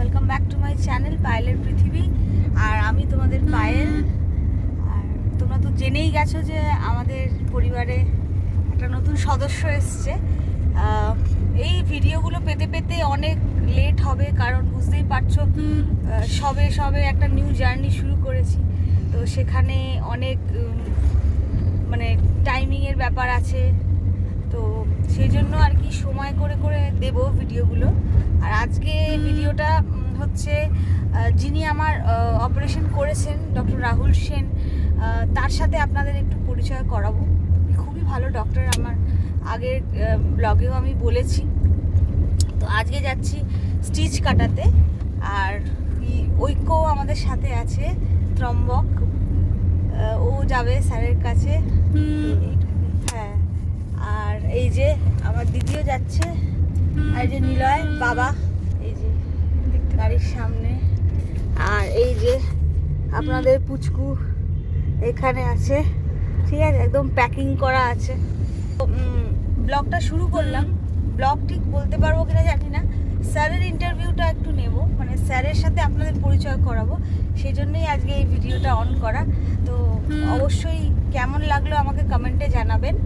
Welcome back to my channel পায়েলের পৃথিবী। আর আমি তোমাদের পায়েল। আর তোমরা তো জেনেই গেছো যে আমাদের পরিবারে একটা নতুন সদস্য এসছে। এই ভিডিওগুলো পেতে পেতে অনেক লেট হবে, কারণ বুঝতেই পারছ সবে সবে একটা নিউ জার্নি শুরু করেছি। তো সেখানে অনেক মানে টাইমিংয়ের ব্যাপার আছে। তো সেই জন্য আর কি সময় করে করে দেব ভিডিওগুলো। আর আজকে ভিডিওটা হচ্ছে যিনি আমার অপারেশন করেছেন ডক্টর রাহুল সেন তার সাথে আপনাদের একটু পরিচয় করাবো। খুবই ভালো ডক্টর আমার আগের ব্লগেও আমি বলেছি। তো আজকে যাচ্ছি স্টিচ কাটাতে। আর ই- ঐক্য আমাদের সাথে আছে ত্রম্বক। ও যাবে স্যারের কাছে হ্যাঁ আর এই যে আমার দিদিও যাচ্ছে আর এই যে নিলয় বাবা এই যে গাড়ির সামনে। আর এই যে আপনাদের পুচকু এখানে আছে ঠিক আছে একদম প্যাকিং করা আছে। ব্লগটা শুরু করলাম। ব্লগ ঠিক বলতে পারব কিনা জানি না। স্যারের ইন্টারভিউটা একটু নেব মানে স্যারের সাথে আপনাদের পরিচয় করাবো সেই জন্যই আজকে এই ভিডিওটা অন করা। তো অবশ্যই কেমন লাগল আমাকে কমেন্টে জানাবেন।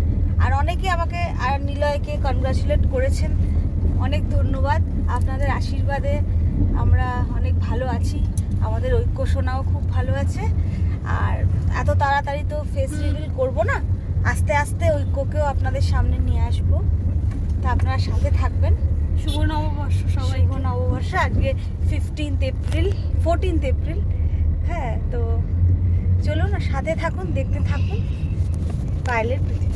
আর অনেকে আমাকে আর নিলয়কে কনগ্রাচুলেট করেছেন। অনেক ধন্যবাদ। আপনাদের আশীর্বাদে আমরা অনেক ভালো আছি। আমাদের ঐক্য সোনাও খুব ভালো আছে। আর এত তাড়াতাড়ি তো ফেস রিভিল করব না। আস্তে আস্তে ঐক্যকেও আপনাদের সামনে নিয়ে আসব। তা আপনারা সাথে থাকবেন। শুভ নববর্ষ সবাই শুভ নববর্ষ। আজকে ফিফটিন্থ এপ্রিল ফোরটিন্থ এপ্রিল হ্যাঁ তো চলুন সাথে থাকুন দেখতে থাকুন। পায়েলের পৃথিবী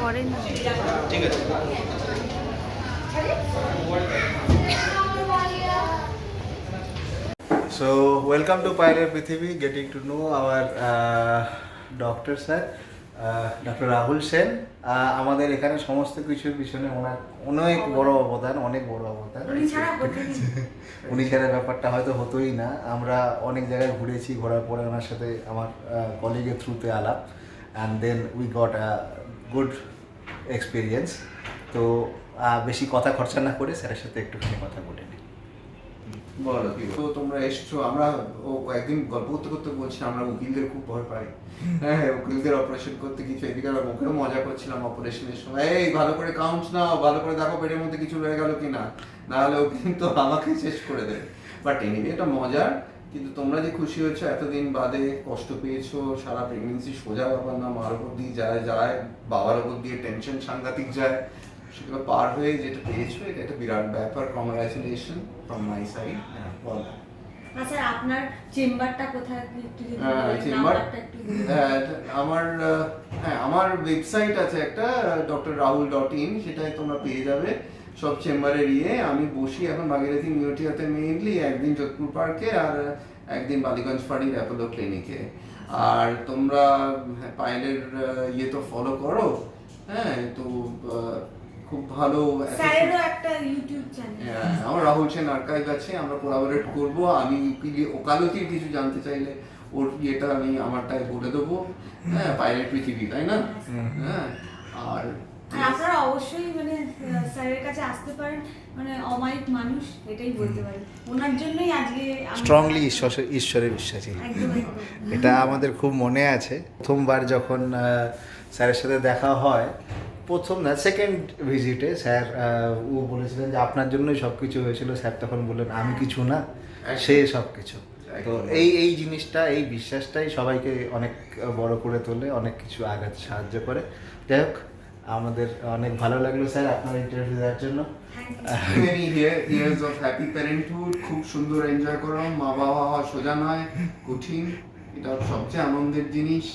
পরে না So, ওয়েলকাম টু Pilot পৃথিবী getting to know our uh, doctor sir, uh, Rahul Sen আমাদের এখানে সমস্ত কিছুর পিছনে ওনার অনেক বড় অবদান অনেক বড় অবদান। উনি ছাড়া ব্যাপারটা হয়তো হতোই না। আমরা অনেক জায়গায় ঘুরেছি ঘোরার পরে ওনার সাথে আমার কলিগের থ্রুতে আলাপ and then we got a good experience তো বেশি কথা খরচা না করে স্যারের সাথে একটুখানি কথা বলে নিই। মজার। কিন্তু তোমরা যে খুশি হয়েছো, এতদিন বাদে কষ্ট পেয়েছ, সারা প্রেগনেন্সি সোজা ব্যাপার না, মার উপর দিয়ে যায় যায়, বাবার উপর দিয়ে টেনশন সাংঘাতিক যায়। সেগুলো পার হয়ে যেটা পেয়েছ এটা একটা বিরাট ব্যাপার। কংগ্রাচুলেশন ফ্রম মাই সাইড বল আচ্ছা আপনার চেম্বারটা কোথায়? একটু হ্যাঁ, চেম্বার। হ্যাঁ, আমার হ্যাঁ আমার ওয়েবসাইট আছে একটা ডক্টর রাহুল ডট ইন সেটাই তোমরা পেয়ে যাবে সব চেম্বারের ইয়ে। আমি বসি এখন ভাগীরথী মিউটিয়াতে মেইনলি একদিন যোধপুর পার্কে আর একদিন বালিগঞ্জ ফাড়ির অ্যাপোলো ক্লিনিকে আর তোমরা হ্যাঁ, পায়েলের ইয়ে তো ফলো করো। হ্যাঁ তো খুব ভালো স্যারেরও একটা ইউটিউব চ্যানেল হ্যাঁ, আমার রাহুল সেন আর্কাইভ আছে আমরা কোলাবোরেট করব। আমি ওকালতির কিছু জানতে চাইলে ওর ইয়েটা আমি আমারটাই বলে দেবো। হ্যাঁ পাইরেট পৃথিবী তাই না? হ্যাঁ আর আর আপনারা অবশ্যই মানে স্যারের কাছে আসতে পারেন। মানে অমায়িক মানুষ এটাই বলতে পারি। ওনার জন্যই আজকে আমরা- স্ট্রংলি ঈশ্বর ঈশ্বরে বিশ্বাসী। এটা আমাদের খুব মনে আছে। প্রথমবার যখন স্যারের সাথে দেখা হয় প্রথম না সেকেন্ড ভিজিটে স্যার ও বলেছিলেন যে আপনার জন্যই সব কিছু হয়েছিল। স্যার তখন বললেন আমি কিছু না সে সব কিছু তো এই এই জিনিসটা এই বিশ্বাসটাই সবাইকে অনেক বড় করে তোলে অনেক কিছু আগাতে সাহায্য করে। যাই হোক আমাদের অনেক ভালো লাগল স্যার আপনার ইন্টারভিউ দেওয়ার জন্য। ইয়ার্স অফ হ্যাপি প্যারেন্টহুড খুব সুন্দর এনজয় করো মা বাবা হওয়া সোজা নয় কঠিন। এটা সবচেয়ে আনন্দের জিনিস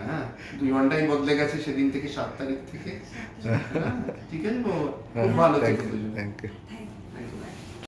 হ্যাঁ দুই ঘন্টাই বদলে গেছে সেদিন থেকে সাত তারিখ থেকে হ্যাঁ, ঠিক আছে বাবা? ভালো থেকো। Thank you